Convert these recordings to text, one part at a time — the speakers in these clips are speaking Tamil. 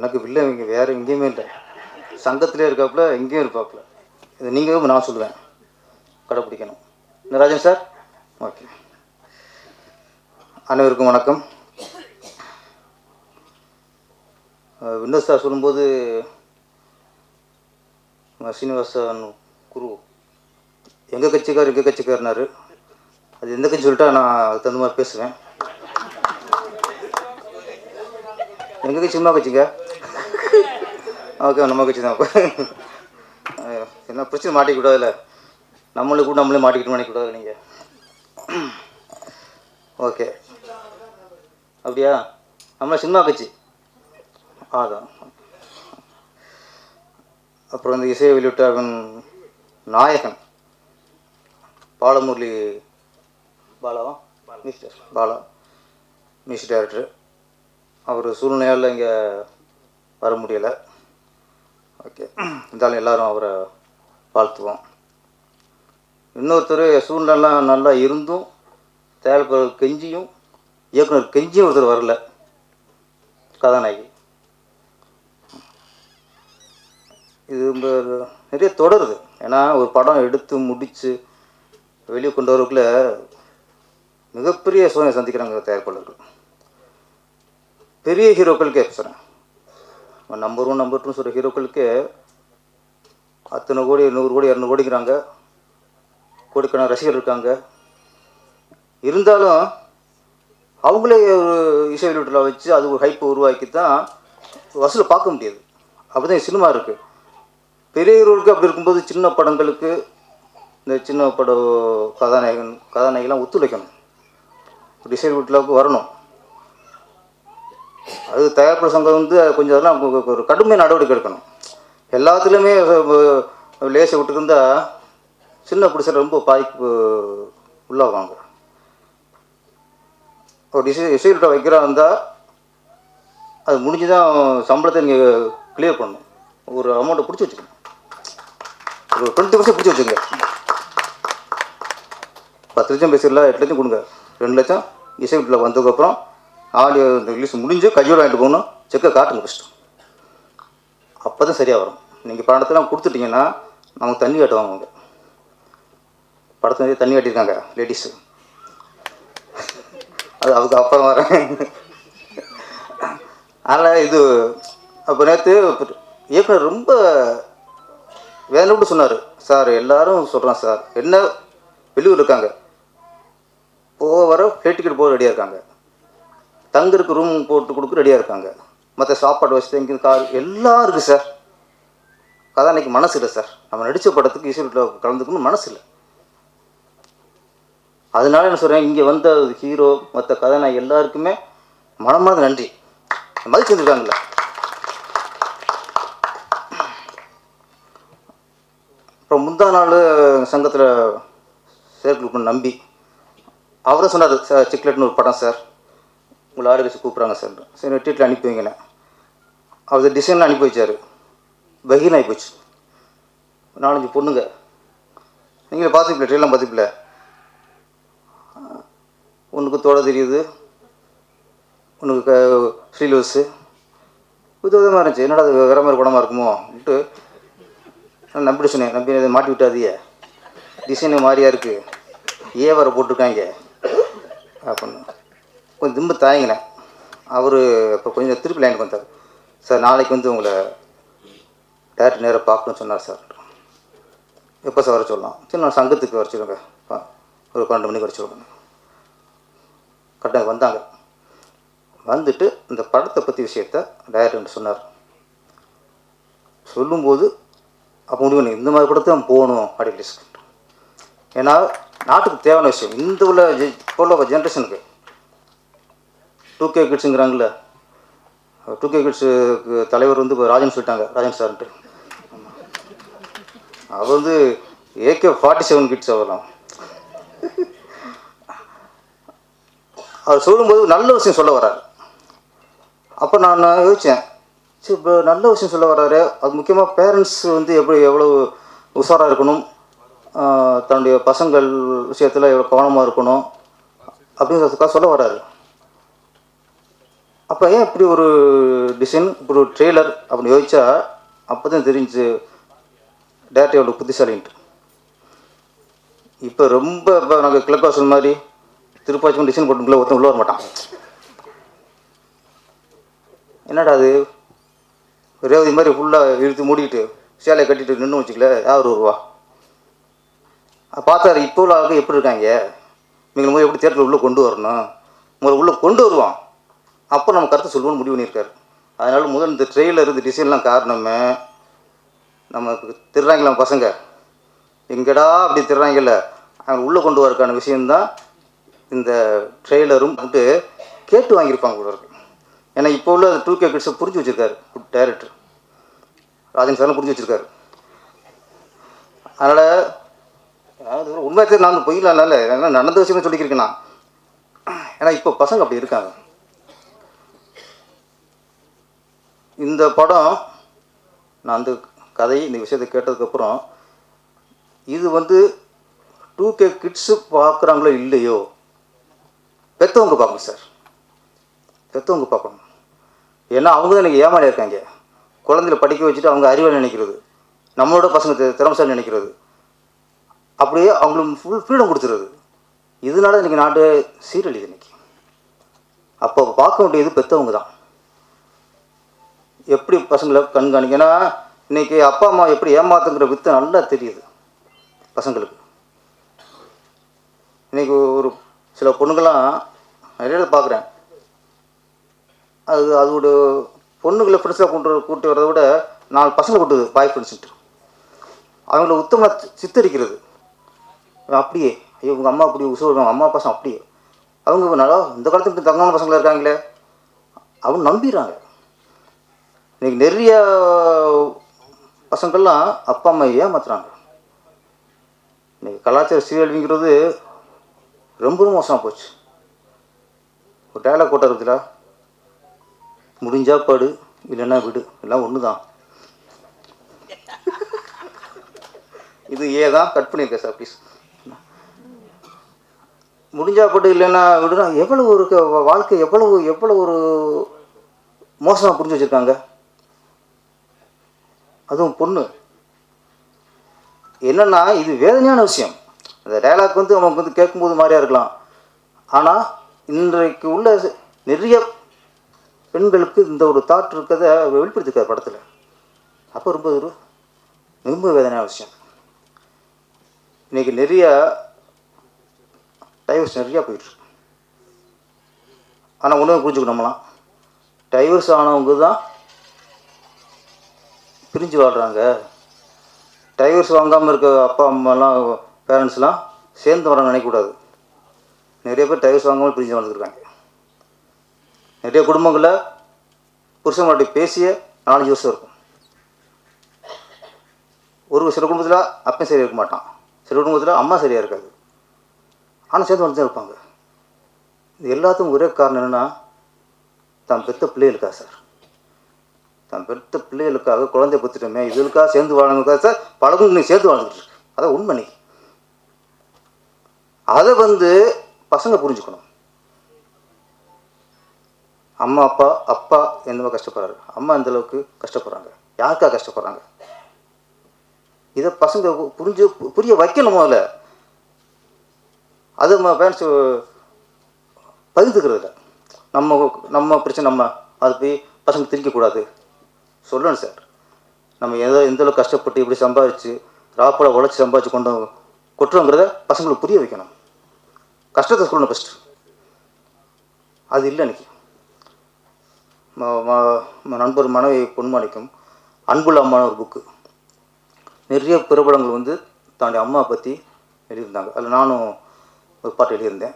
எனக்கு இல்லை இங்கே வேறு எங்கேயுமே இல்லை. சங்கத்திலே இருக்காப்புல எங்கேயும் இருப்பாப்புல. இது நீங்கள் நான் சொல்லுவேன். கடைப்பிடிக்கணும். இந்த ராஜன் சார்? ஓகே. அனைவருக்கும் வணக்கம். விண்டோஸ் சார் சொல்லும்போது சீனிவாசன் குரு எங்கள் கட்சிக்கார் எங்கள் கட்சிக்காரனாரு அது எந்த கட்சி சொல்லிட்டா நான் அதுக்கு தகுந்த மாதிரி பேசுவேன். எங்கள் கட்சி சும்மா கட்சிங்க ஓகே நம்ம கட்சி தான். என்ன பிரச்சனை மாட்டிக்கூடாதுல்ல நம்மளுக்கு கூட நம்மளே மாட்டிக்கிட்டு மாட்டிக்கூடாது நீங்கள் ஓகே. அப்படியா? நம்ம சினிமா கட்சி. அதான். அப்புறம் இந்த இசையை வெளியிட்டாவின் நாயகன். பாலமுரளி பாலாவா மிஸ்டர். பாலா. மியூசிக் டைரக்டர் அவர் சூழ்நிலையால் இங்கே வர முடியலை. ஓகே. இருந்தாலும் எல்லாரும் அவரை வாழ்த்துவோம். இன்னொருத்தர் சூழ்நிலை நல்லா இருந்தும் தயாரிப்பாளர் கெஞ்சியும் இயக்குனர் கெஞ்சியும் ஒருத்தர் வரல. கதாநாயகி. இது நிறைய தொடருது. ஏன்னா ஒரு படம் எடுத்து முடித்து வெளியே கொண்டு வரக்குள்ள மிகப்பெரிய சோதனை சந்திக்கிறாங்க தயாரிப்பாளர்கள். பெரிய ஹீரோக்கள் பேசுகிறேன் நம்பர் ஒன் நம்பர் டூன்னு சொல்கிற ஹீரோக்களுக்கு அத்தனை கோடி நூறு கோடி இரநூறு கோடிங்கிறாங்க. கோடிக்கணக்கான ரசிகர் இருக்காங்க. இருந்தாலும் அவங்களே ஒரு இசை வெளியீட்டில் வச்சு அது ஒரு ஹைப்பை உருவாக்கி தான் வசூலை பார்க்க முடியாது. அப்படி தான் சினிமா இருக்குது பெரியவர்களுக்கு அப்படி இருக்கும்போது சின்ன படங்களுக்கு இந்த சின்ன பட கதாநாயகன் கதாநாயகிலாம் ஒத்துழைக்கணும். டிசைன் வீட்டில் வரணும். அது தயாரிப்பு சங்கம் வந்து கொஞ்சம் அதெல்லாம் ஒரு கடுமை நடவடிக்கை எடுக்கணும். எல்லாத்துலேயுமே லேசை விட்டுருந்தா சின்ன பிடிச்ச ரொம்ப பாதிப்பு உள்ளாவாங்க. ஒரு இசை இசைக்கிட்ட வைக்கிறா இருந்தால் அது முடிஞ்சு தான் சம்பளத்தை நீங்கள் கிளியர் பண்ணணும். ஒரு அமௌண்ட்டை பிடிச்சி வச்சுக்கணும். ஒரு டுவெண்ட்டி பர்சன்ட் பிடிச்சி வச்சுங்க பத்து லட்சம் பேசிடலாம் எட்டு லட்சம் கொடுங்க. ரெண்டு லட்சம் இசை வீட்டில் வந்ததுக்கப்புறம் ஆடியோ இந்த ரிலீஸ் முடிஞ்சு கையோடு வாங்கிட்டு போகணும். செக்கை காட்டுங்க ஃபஸ்ட்டு அப்போ தான் சரியாக வரும். நீங்கள் படத்தெல்லாம் கொடுத்துட்டீங்கன்னா நமக்கு தண்ணி காட்டுவாங்க அவங்க படத்தை நிறைய தண்ணி காட்டியிருக்காங்க லேடிஸு அது அதுக்கு அப்புறம் வரேன் அதனால் இது அப்போ நேற்று இயக்குனர் ரொம்ப வேலை விட்டு சொன்னார். சார் எல்லாரும் சொல்கிறான் சார். என்ன வெளியூர் இருக்காங்க. போக வர ஃப்ளைட் டிக்கெட் போக ரெடியாக இருக்காங்க. தங்குறதுக்கு ரூம் போட்டு கொடுக்க ரெடியாக இருக்காங்க. மற்ற சாப்பாடு வசதி இங்கே கார் எல்லாம் இருக்குது சார் கதாநாயகி மனசு இல்லை சார் நம்ம நடித்த படத்துக்கு ஈஸ்வரில் கலந்துக்கணும்னு மனசு இல்லை. அதனால என்ன சொல்கிறேன் இங்கே வந்த ஹீரோ மற்ற கதாநாயகி எல்லாருக்குமே மனமார்ந்த நன்றி. மதிச்சு வந்துருக்காங்கல்ல. அப்புறம் முந்தா நாள் சங்கத்தில் சேர்க்கணும் நம்பி அவரும் சொன்னார் சார் சிக்லெட்னு ஒரு படம் சார் உங்களை லாரி வச்சு கூப்பிட்றாங்க சார் சரி டீட்டில் அனுப்பி வைங்கண்ணே. அவர் டிசைனில் அனுப்பி வச்சார். பகீன் ஆகி போச்சு நாலஞ்சு பொண்ணுங்க. நீங்களே பார்த்துப்பில்ல ட்ரெயிலாம் பார்த்துப்பில்ல உனக்கு தோட தெரியுது. உனக்கு க ஸ்ரீலூஸு புது விதமாக இருந்துச்சு. என்னடா அது வேறு மாதிரி படமாக இருக்குமோன்ட்டு நான் நம்பிடுச்சுனே நம்பி இதை மாட்டி விட்டாதியே டிசைனு மாதிரியா இருக்குது ஏ வர போட்டிருக்காங்க. அப்படின்னு கொஞ்சம் திம்ப தாயங்கினேன் அவர் இப்போ கொஞ்சம் திருப்பி லைனுக்கு வந்தார். சார் நாளைக்கு வந்து உங்களை டேரக்டர் நேராக பார்க்கணும்னு சொன்னார் சார். எப்போ சார் வர சொல்லலாம் சரி நான் சங்கத்துக்கு வரைச்சிருங்க ஒரு பன்னெண்டு மணிக்கு வர கரெக்டாக வந்தாங்க. வந்துட்டு இந்த படத்தை பற்றி விஷயத்த டைரக்டர் சொன்னார். சொல்லும்போது அப்போ முடிவு பண்ணி, இந்த மாதிரி படத்தை தான் போகணும் அப்படின்னு ஏன்னா நாட்டுக்கு தேவையான விஷயம். இந்த உள்ள இப்போ உள்ள ஜென்ரேஷனுக்கு டூ கே கிட்ஸுங்கிறாங்கல்ல டூ கே கிட்ஸுக்கு தலைவர் வந்து இப்போ ராஜன் சொல்லிட்டாங்க ராஜன் சார்ன்ட்டு. அவர் வந்து ஏகே ஃபார்ட்டி செவன் கிட்ஸ் அவர்லாம் அவர் சொல்லும்போது நல்ல விஷயம் சொல்ல வர்றாரு. அப்போ நான் யோசித்தேன் சரி இப்போ நல்ல விஷயம் சொல்ல வர்றாரு. அது முக்கியமாக பேரண்ட்ஸ் வந்து எப்படி எவ்வளோ உஷாராக இருக்கணும்? தன்னுடைய பசங்கள் விஷயத்தில் எவ்வளோ கவனமாக இருக்கணும்? அப்படிங்கிறதுக்காக சொல்ல வர்றாரு. அப்போ ஏன் இப்படி ஒரு டிசைன் இப்படி ஒரு ட்ரெய்லர் அப்படின்னு யோசிச்சா அப்போ தான் தெரிஞ்சு டேரக்டர் எவ்வளோ புத்திசாலின்ட்டு. இப்போ ரொம்ப இப்போ நாங்கள் கிழக்காசல் மாதிரி திருப்பாச்சி டிசைன் போட்டுக்குள்ள ஒருத்தன் உள்ள வர மாட்டான். என்னடா அது? ரேவதி மாதிரி ஃபுல்லாக இழுத்து மூடிக்கிட்டு சேலையை கட்டிட்டு நின்று வச்சுக்கல யார் வருவா? பார்த்தாரு இப்போ உள்ள ஆளுங்க எப்படி இருக்காங்க? நீங்கள் போய் எப்படி தேட்டரில் உள்ளே கொண்டு வரணும்? உங்களை உள்ளே கொண்டு வருவான். அப்போ நம்ம கருத்து சொல்லுவோம்னு முடிவு பண்ணியிருக்காரு. அதனால் முதல் இந்த ட்ரெயிலர் இந்த டிசைன்லாம் காரணமே நம்ம திருறாங்கலாம் பசங்க. எங்கடா அப்படி திருறாங்கல்ல? அவங்க உள்ளே கொண்டு வரக்கான விஷயந்தான் இந்த ட்ரெய்லரும் வந்துட்டு கேட்டு வாங்கியிருப்பாங்க கூட இருக்கு. ஏன்னா இப்போ உள்ள டூ கே கிட்ஸை புரிஞ்சு வச்சுருக்காரு டேரக்டர் ராஜன் சார்லாம் புரிஞ்சு வச்சுருக்காரு. அதனால் அதாவது உண்மை தெரியும் நான் பொய்யிலாம்ல ஏன்னா நடந்த விஷயமே சொல்லிக்கிறேன் நான். ஏன்னா இப்போ பசங்க அப்படி இருக்காங்க. இந்த படம் நான் அந்த கதை இந்த விஷயத்தை கேட்டதுக்கப்புறம் இது வந்து டூ கே கிட்ஸு பார்க்குறாங்களோ இல்லையோ பெற்றவங்க பார்க்கணும் சார் பெற்றவங்க பார்க்கணும். ஏன்னா அவங்க தான் எனக்கு ஏமாறி இருக்காங்க. படிக்க வச்சுட்டு அவங்க அறிவை நினைக்கிறது. நம்மளோட பசங்க தி- திறமைசாலி நினைக்கிறது. அப்படியே அவங்களுக்கு ஃபுல் ஃப்ரீடம் கொடுத்துருது. இதனால இன்றைக்கி நாட்டு சீரழிது இன்னைக்கு. அப்போ பார்க்க வேண்டியது பெற்றவங்க தான். எப்படி பசங்களை கண்காணிக்க ஏன்னா அப்பா அம்மா எப்படி ஏமாத்துங்கிற வித்து நல்லா தெரியுது பசங்களுக்கு. இன்றைக்கி ஒரு சில பொண்ணுங்கள்லாம் நிறைய பார்க்குறேன். அது அதோட பொண்ணுங்களை ஃப்ரெண்ட்ஸாக கொண்டு கூட்டி வரதை விட நாலு பசங்களை கூட்டுது பாய் ஃப்ரெண்ட்ஸ்ட்டு அவங்கள உத்தமாக சித்தரிக்கிறது. அப்படியே ஐயோ உங்கள் அம்மா அப்படி உசுவாங்க அம்மா பசங்க அப்படியே. அவங்க நல்லா இந்த காலத்துக்கு தங்கமான பசங்களாக இருக்காங்களே. அவங்க நம்பிடுறாங்க. இன்னைக்கு நிறைய பசங்கள்லாம் அப்பா அம்மா ஏமாத்துறாங்க. இன்னைக்கு கலாச்சார சீரழிவுங்கிறது ரொம்ப ரொம்ப மோசமாக போச்சு. ஒரு டயலாக் போட்டார் இருக்குல்ல முடிஞ்சா பாடு இல்லைன்னா விடு. எல்லாம் ஒன்று தான் இது ஏ தான் கட் பண்ணியிருக்கேன் சார் ப்ளீஸ் முடிஞ்சா படு இல்லைன்னா விடுனா எவ்வளவு ஒரு வாழ்க்கை எவ்வளவு எவ்வளோ ஒரு மோசமாக புரிஞ்சு வச்சுருக்காங்க. அதுவும் பொண்ணு. என்னன்னா இது வேதனையான விஷயம். அந்த டைலாக் வந்து நமக்கு வந்து கேட்கும்போது மாதிரியா இருக்கலாம். ஆனால் இன்றைக்கு உள்ள நிறைய பெண்களுக்கு இந்த ஒரு தாட் இருக்கிறத வெளிப்படுத்திருக்கார் படத்தில். அப்போ ரொம்ப ஒரு ரொம்ப வேதனையான விஷயம். இன்றைக்கி நிறைய டைவர்ஸ் நிறையா போயிட்டுருக்கு ஆனால் ஒன்றும் புரிஞ்சுக்கணும்லாம் டைவர்ஸ் ஆனவங்க தான் பிரிஞ்சு வாழ்கிறாங்க டைவர்ஸ் வாங்காமல் இருக்க அப்பா அம்மாலாம் பேரண்ட்ஸ்லாம் சேர்ந்து வர நினைக்கக்கூடாது. நிறைய பேர் டைவர்ஸ் வாங்காமல் பிரிஞ்சு வாழ்ந்துருக்காங்க. நிறைய குடும்பங்களில் புருஷன் பேசிய நாலஞ்சு வருஷம் இருக்கும். ஒரு சில குடும்பத்தில் அப்பன் சரியாக இருக்க மாட்டான். சில குடும்பத்தில் அம்மா சரியாக இருக்காது. ஆனால் சேர்ந்து வந்து இருப்பாங்க. இது எல்லாத்துக்கும் ஒரே காரணம் என்னென்னா தான் பெற்ற பிள்ளைகளுக்கா சார். தான் பெற்ற பிள்ளைகளுக்காக குழந்தை பத்துட்டோமே இதுகளுக்காக சேர்ந்து வாழணுக்காக சார் பழகும் நீ சேர்ந்து வாழ்ந்துட்டு இருக்கு. அதான் உண்மை நீ அதை வந்து பசங்க புரிஞ்சுக்கணும். அம்மா அப்பா அப்பா என்னவோ கஷ்டப்படுறாரு. அம்மா அந்த அளவுக்கு கஷ்டப்படுறாங்க? யாருக்கா கஷ்டப்படுறாங்க? இதை பசங்க புரிஞ்சு புரிய வைக்கணும் முதல்ல. அது நம்ம பேரண்ட்ஸ் பகிர்ந்துக்கிறது இல்லை நம்ம நம்ம பிரச்சனை நம்ம அது போய் பசங்க திரிக்கக்கூடாது சொல்லணும் சார். நம்ம எதோ எந்தளவு கஷ்டப்பட்டு இப்படி சம்பாதிச்சு ராப்பட உழைச்சி சம்பாதிச்சு கொண்டு கொட்டுறோங்கிறத பசங்களுக்கு புரிய வைக்கணும். கஷ்டத்தை சொல்லணும் ஃபஸ்ட்டு அது இல்லை இன்னைக்கு. நண்பர் மனைவி பொன்மாணிக்கும் அன்புள்ள அம்மான ஒரு புக்கு நிறைய பிரபலங்கள் வந்து தன்னுடைய அம்மா பற்றி எழுதியிருந்தாங்க. அதில் நானும் ஒரு பாட்டு எழுதியிருந்தேன்.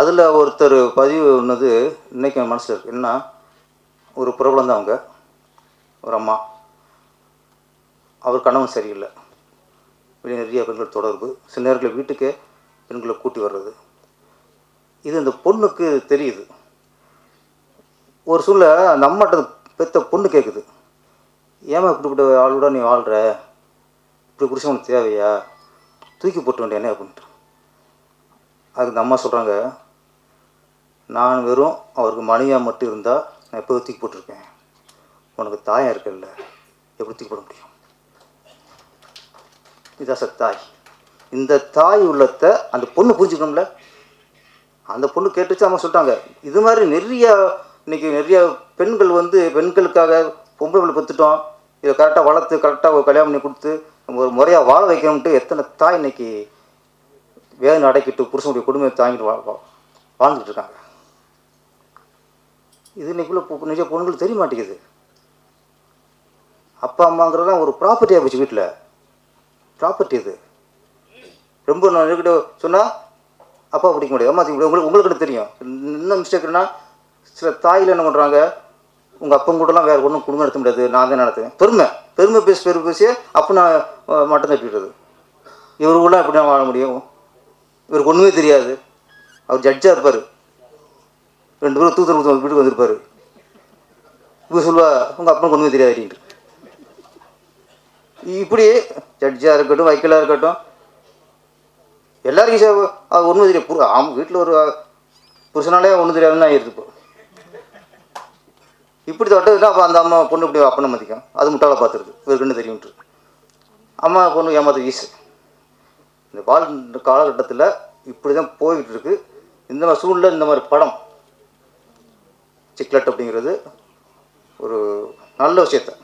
அதில் ஒருத்தர் பதிவு ஒன்றது இன்னைக்கு என் மனசில் இருக்குது என்ன ஒரு பிரபலம் தான் அவங்க. ஒரு அம்மா. அவர் கணவன் சரியில்லை. வெளியே நிறைய பெண்கள் தொடர்பு. சில நேரங்களில் வீட்டுக்கே பெண்களை கூட்டி வர்றது. இது இந்த பொண்ணுக்கு தெரியுது. ஒரு சூழ்நிலை அந்த அம்மாட்ட பெத்த பொண்ணு கேட்குது ஏமா இப்படிப்பட்ட ஆளோட நீ வாழ்கிற இப்படி புருஷன் உனக்கு தேவையா? தூக்கி போட்டு வேண்டிய? என்ன அப்படின்ட்டு. அதுக்கு இந்த அம்மா சொல்கிறாங்க நான் வெறும் அவருக்கு மனைவியாக மட்டும் இருந்தால் நான் எப்போ தூக்கி போட்டிருக்கேன். உனக்கு தாயாக இருக்கல்ல எப்படி தூக்கி போட முடியும்? இதான் சார் தாய். இந்த தாய் உள்ளத்தை அந்த பொண்ணு புரிஞ்சுக்கணும்ல? அந்த பொண்ணு கேட்டுச்சு அவங்க சொல்லிட்டாங்க. இது மாதிரி நிறைய இன்னைக்கு நிறைய பெண்கள் வந்து பெண்களுக்காக பொம்பளை பிள்ளை பெற்றுட்டோம். இதை கரெக்டாக வளர்த்து கரெக்டாக ஒரு கல்யாணம் பண்ணி கொடுத்து நம்ம ஒரு முறையாக வாழ வைக்கணும்ட்டு எத்தனை தாய் இன்னைக்கு வேதனை அடைக்கிட்டு புருஷனுடைய குடும்பத்தை தாங்கிட்டு வா வா- வாழ்ந்துட்டு இருக்காங்க. இது இன்னைக்குள்ள நிஜ பொண்ணுங்களுக்கு தெரிய மாட்டேங்குது. அப்பா அம்மாங்கிறதெல்லாம் ஒரு ப்ராப்பர்ட்டியாக போச்சு வீட்டில் ப்ராப்பர்ட்டி இது. ரொம்ப நான் என்கிட்ட சொன்னால் அப்பா பிடிக்க முடியாது. அம்மா உங்களுக்கு உங்களுக்கு தெரியும். இன்னும் மிஸ்டேக்னா சில தாயில் என்ன பண்ணுறாங்க உங்கள் அப்பன் கூடலாம் வேறு ஒன்றும் குடும்பம் நடத்த முடியாது. நான் தான் நடத்துவேன். பெருமை. பெருமை பேசி பெருமை பேசி அப்போ நான் மட்டும் மட்டம் தட்டிடுறது இவரு எப்படி நான் வாழ முடியும். இவருக்கு ஒன்றுமே தெரியாது. அவர் ஜட்ஜாக இருப்பார். ரெண்டு பேரும் தூத்தர் ஊத்த வீட்டுக்கு வந்திருப்பார். இப்போ சொல்லுவா உங்கள் அப்பனுக்கு ஒன்றுமே தெரியாது அப்படின்ட்டு இப்படி ஜட்ஜாக இருக்கட்டும் வைக்கலாக இருக்கட்டும் எல்லாருக்கும் சார் அது ஒன்றும் தெரியும் புரு ஆம் வீட்டில் ஒரு புருஷனாலே ஒன்றும் தெரியாதுன்னு ஆயிடுது இப்போ. இப்படி தொட்டதுன்னா அப்போ அந்த அம்மா பொண்ணு இப்படி அப்பனை மதிக்கும். அது முட்டாளை பார்த்துருது. இவருக்குன்னு தெரியும்ட்டு அம்மா பொண்ணு ஏமாத்த ஈஸு இந்த கால காலகட்டத்தில் இப்படி தான் போய்கிட்டு இருக்கு. இந்த மாதிரி சூழ்நிலை இந்த மாதிரி படம் சிக்லெட் அப்படிங்கிறது ஒரு நல்ல விஷயத்தை.